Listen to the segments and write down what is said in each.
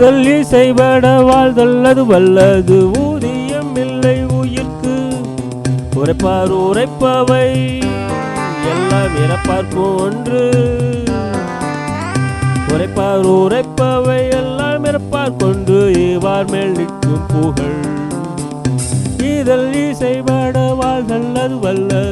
ஈதல் இசைபட வாழ்தல்லது வல்லது. ஊதியம் இல்லை உயிர்க்கு. உரைப்பார் உரைப்பவை. எல்லாம் இறப்பார்க்கும் ஒன்று உரைப்பார் உரைப்பவை. எல்லாம் இறப்பார் கொண்டு இவார் மேல் நிற்கும் புகழ். ஈதல் இசைபட வாழ்தல்லது வல்லது.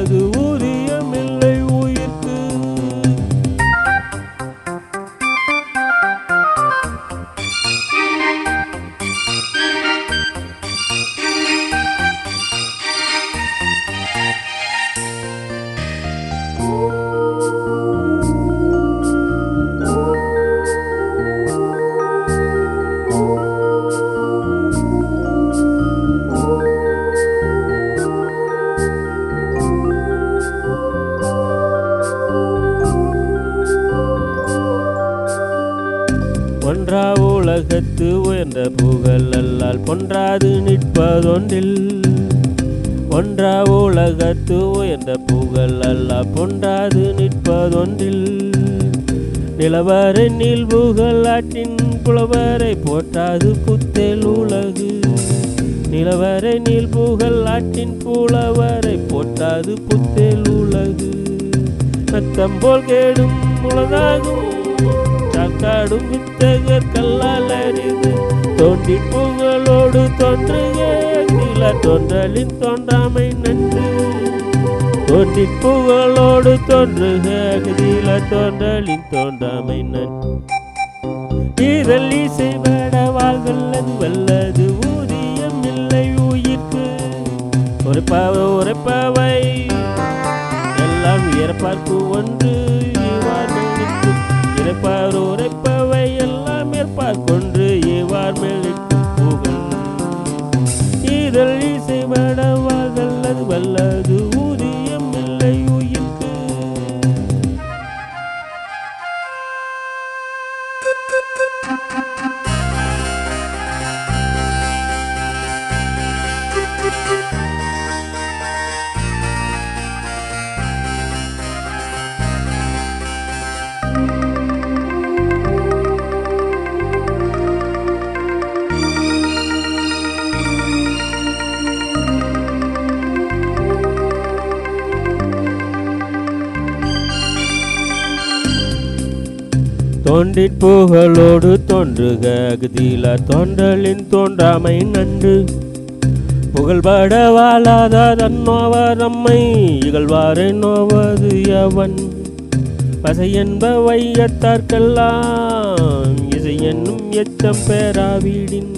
உலகத்து உயர்ந்த புகழ் அல்லால் பொன்றாது நிற்பதொன்றில். ஒன்றா உலகத்து உயர்ந்த புகழ் அல்லா பொன்றாது நிற்பதொன்றில். நிலவரை நீல் புகழ் புலவரை போற்றாது புத்தேல் உலகு. நிலவரை நீல் புகழ் புலவரை போற்றாது புத்தேல் உலகு. நத்தம் போல் கேடும் உலகாகும் சாக்காடும் வித்தகர் கல்லால் அறிந்து தோண்டி புகழோடு தோன்றுகில தோன்றலின் தோன்றாமை நன்று. தோண்டி புகழோடு தோன்றுக அகதியில தோன்றலின் தோன்றாமை நன்று. ஈரல் வேட வாழ்வல்லது வல்லது ஊதியம் இல்லை உயிர்க்கு. ஒரு உரைப்பாவை எல்லாம் இறப்பார்க்கு ஒன்று இவார் மேலிக்கும் தோண்டிற் புகழோடு தோன்றுக அகதியில தோன்றலின் தோன்றாமை நன்று. புகழ்பட வாழாத தன்னோவர் நம்மை இகழ்வாரை நோவது எவன் பசை என்ப வையத்தார்க்கெல்லாம் இசை என்னும் எச்சம் பெறாவிடின்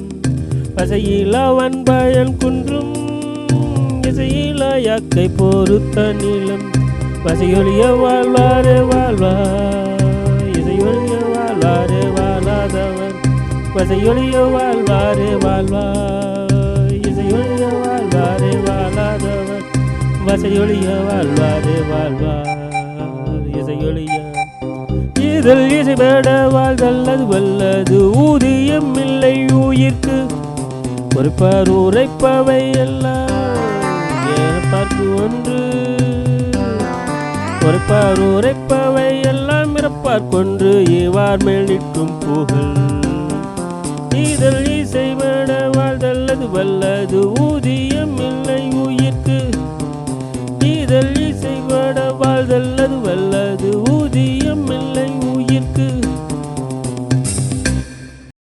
பசையில வன்பயன் குன்றும் இசையில யாக்கை பொறுத்த நீளம். பசையொழிய வாழ்வாரே வாழ்வார். இசையொழியோ வாழ்வாரே வாழ்வாய் இசையொழியோ வாழ்வாரே வாழாதவர். வசையொழியோ வாழ்வாரே வாழ்வார் இசையொழிய இதில் இசைபட வாழ்தல்லது வல்லது ஊதியம் இல்லை உயிர்க்கு. பொறுப்பார் உரைப்பவை எல்லாம் பார்த்து ஒன்று. பொறுப்பார் உரைப்பவை எல்லாம் இறப்பார் கொன்று இவார் மேல் நிற்கும் புகழ். நீதல் இசைபட வாழ்தல்லது வல்லது ஊர்